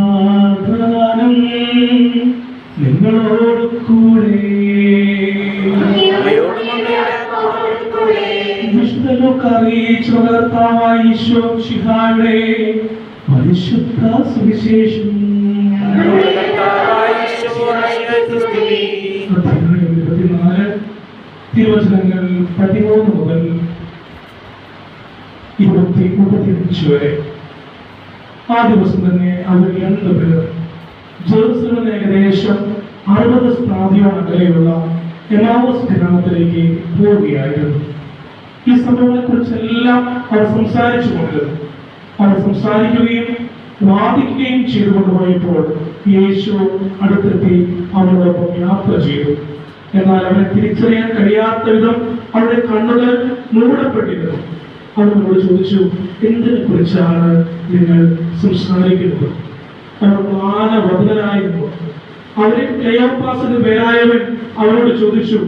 സമാധാനം നിങ്ങളോട് കൂടെ വിശുദ്ധലോക്കറിയിച്ചുകർത്താവായ ഈശോ ശിഹായുടെ പരിശുദ്ധ സുവിശേഷം ഇരുപത്തിനാല് തിരുവചനങ്ങൾ പതിമൂന്ന് മുതൽ ഇരുപത്തി മുപ്പത്തിയഞ്ച് വരെ. ആ ദിവസം തന്നെ അവർ രണ്ടുപേർ ജെറുസലമിന് ഏകദേശം അറുപത് സ്ഥാപിയോ അകലെയുള്ള എമാവോസ് ഗ്രാമത്തിലേക്ക് പോവുകയായിരുന്നു. ഈ സംഭവങ്ങളെ കുറിച്ചെല്ലാം അവർ സംസാരിച്ചു കൊണ്ടിരുന്നു അവർ സംസാരിക്കുകയും വാദിക്കുകയും ചെയ്തുകൊണ്ട് പോയപ്പോൾ യേശു അടുത്തെത്തി അവരോടൊപ്പം യാത്ര ചെയ്തു. എന്നാൽ അവരെ തിരിച്ചറിയാൻ കഴിയാത്ത വിധം അവരുടെ കണ്ണുകൾ മൂടപ്പെട്ടിരുന്നു. അവരോട് ചോദിച്ചു എന്തിനെ കുറിച്ചാണ് നിങ്ങൾ സംസാരിക്കുന്നത്? അവർ മാനവതനായിരുന്നു. അവരെ ക്ലയോപ്പാസിന് പേരായവൻ അവരോട് ചോദിച്ചു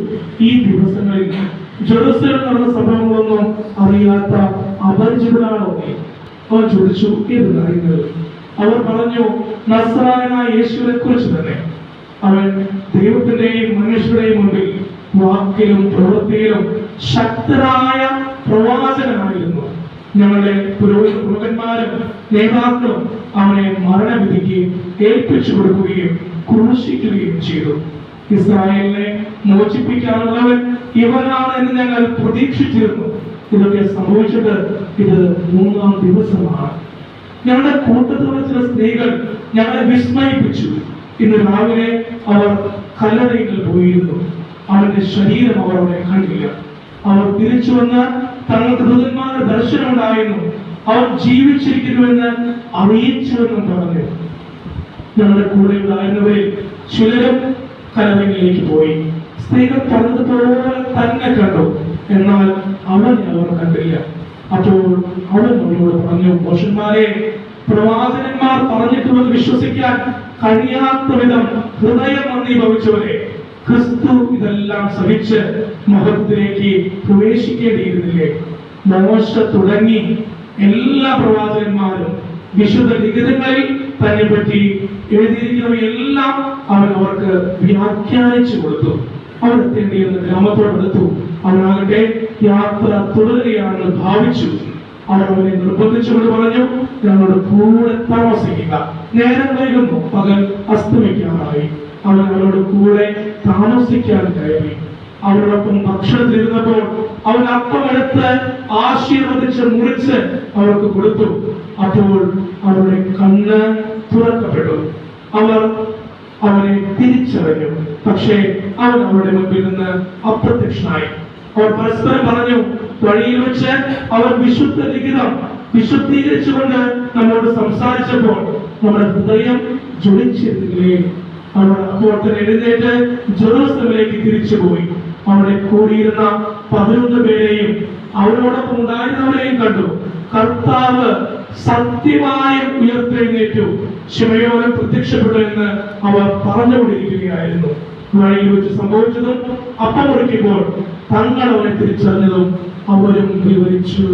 ഈ ദിവസങ്ങളിൽ ജെറുസലം നടന്ന സംഭവങ്ങളൊന്നും അറിയാത്ത അപരിചിതനാണോ നീ അവൻ ചോദിച്ചു കാര്യങ്ങൾ? അവർ പറഞ്ഞു നസ്രായനായ യേശുവിനെ കുറിച്ച് തന്നെ. അവൻ ദൈവത്തിന്റെയും മനുഷ്യരുടെയും മുമ്പിൽ വാക്കിലും പ്രവൃത്തിയിലും ശക്തരായ പ്രവാചകനായിരുന്നു. ഞങ്ങളുടെ പുരോഹിത പ്രമുഖന്മാരും നേതാക്കളും അവനെ മരണവിധിക്ക് ഏൽപ്പിച്ചു കൊടുക്കുകയും ക്രൂശിക്കുകയും ചെയ്തു. ഇസ്രായേലിനെ മോചിപ്പിക്കാനുള്ളവൻ ഇവനാണ് എന്ന് ഞങ്ങൾ പ്രതീക്ഷിച്ചിരുന്നു. ഇതൊക്കെ സംഭവിച്ചത് ഇത് മൂന്നാം ദിവസമാണ്. ഞങ്ങളുടെ കൂട്ടത്തിലുള്ള ചില സ്ത്രീകൾ ഞങ്ങളെ വിസ്മയിപ്പിച്ചു. ഇന്ന് രാവിലെ അവർ കല്ലറയിൽ പോയിരുന്നു. അവരുടെ ശരീരം അവർ അവിടെ കണ്ടില്ല അവർ തിരിച്ചു വന്ന് തങ്ങൾക്ക് ദൂതന്മാരുടെ ദർശനം ഉണ്ടായിരുന്നു. അവർ ജീവിച്ചിരിക്കുന്നുവെന്ന് അറിയിച്ചുവെന്നും പറഞ്ഞു. ഞങ്ങളുടെ കൂടെ ഉണ്ടായിരുന്നവരിൽ ചിലരും കലവങ്ങളിലേക്ക് പോയി. സ്ത്രീകൾ പറഞ്ഞതുപോലെ തന്നെ കണ്ടു. എന്നാൽ അവനെ അവർ കണ്ടില്ല. അപ്പോൾ അവൻ അവരോട് പറഞ്ഞു മോശന്മാരെ പ്രവാചകന്മാർ പറഞ്ഞിട്ടുള്ളത് വിശ്വസിക്കാൻ കഴിയാത്ത വിധം ഹൃദയം നന്ദീഭവിച്ചവരെ ക്രിസ്തു ഇതെല്ലാം സഹിച്ച് മഹത്വത്തിലേക്ക് പ്രവേശിക്കേണ്ടിയിരുന്നില്ലേ? മോശ തുടങ്ങി എല്ലാ പ്രവാചകന്മാരും വിശുദ്ധ ലിഖിതങ്ങളിൽ തന്നെ പറ്റി എഴുതിയിരിക്കുന്നവയെല്ലാം അവൻ അവർക്ക് വ്യാഖ്യാനിച്ചു കൊടുത്തു. അവർ ഗ്രാമത്തോട് ഗ്രാമത്തോടടുത്തു. അവനാകട്ടെ യാത്ര തുടരുകയാണെന്ന് ഭാവിച്ചു. അവർ അവനെ നിർബന്ധിച്ചുകൊണ്ട് പറഞ്ഞു ഞങ്ങളുടെ കൂടെ താമസിക്കുക. നേരം വൈകുന്നു. പകൽ അസ്തമിക്കാറായി. അവൻ അവരുടെ കൂടെ താമസിക്കാൻ കയറി. അവരോടൊപ്പം ഭക്ഷണത്തിലിരുന്നപ്പോൾ അവൻ അപ്പമെടുത്ത് ആശീർവദിച്ച് മുറിച്ച് അവർക്ക് കൊടുത്തു. അപ്പോൾ അവരുടെ കണ്ണ് തുറക്കപ്പെട്ടു. അവർ അവനെ തിരിച്ചറിഞ്ഞു. പക്ഷേ അവൻ അവരുടെ മുമ്പിൽ നിന്ന് അപ്രത്യക്ഷനായി. അവർ പരസ്പരം പറഞ്ഞു വഴിയിൽ വെച്ച് അവർ വിശുദ്ധ ലിഖിതം വിശുദ്ധീകരിച്ചുകൊണ്ട് നമ്മളോട് സംസാരിച്ചപ്പോൾ നമ്മുടെ ഹൃദയം ജ്വലിച്ചിരുന്നില്ലേ? അവർ അപ്പോൾ തന്നെ എഴുന്നേറ്റ് ജെറൂസലമിലേക്ക് തിരിച്ചുപോയി. അവിടെ കൂടിയിരുന്ന പതിനൊന്ന് പേരെയും അവരോടൊപ്പം ഉണ്ടായിരുന്നവരെയും കണ്ടു. കർത്താവ് സത്യമായും ഉയർത്തെഴുന്നേറ്റു. ശിവയോനം പ്രത്യക്ഷപ്പെട്ടു എന്ന് അവർ പറഞ്ഞുകൊണ്ടിരിക്കുകയായിരുന്നു. വഴിയിൽ വെച്ച് സംഭവിച്ചതും അപ്പം മുറിക്കുമ്പോൾ തങ്ങൾ അവനെ തിരിച്ചറിഞ്ഞതും അവരും വിവരിച്ചു.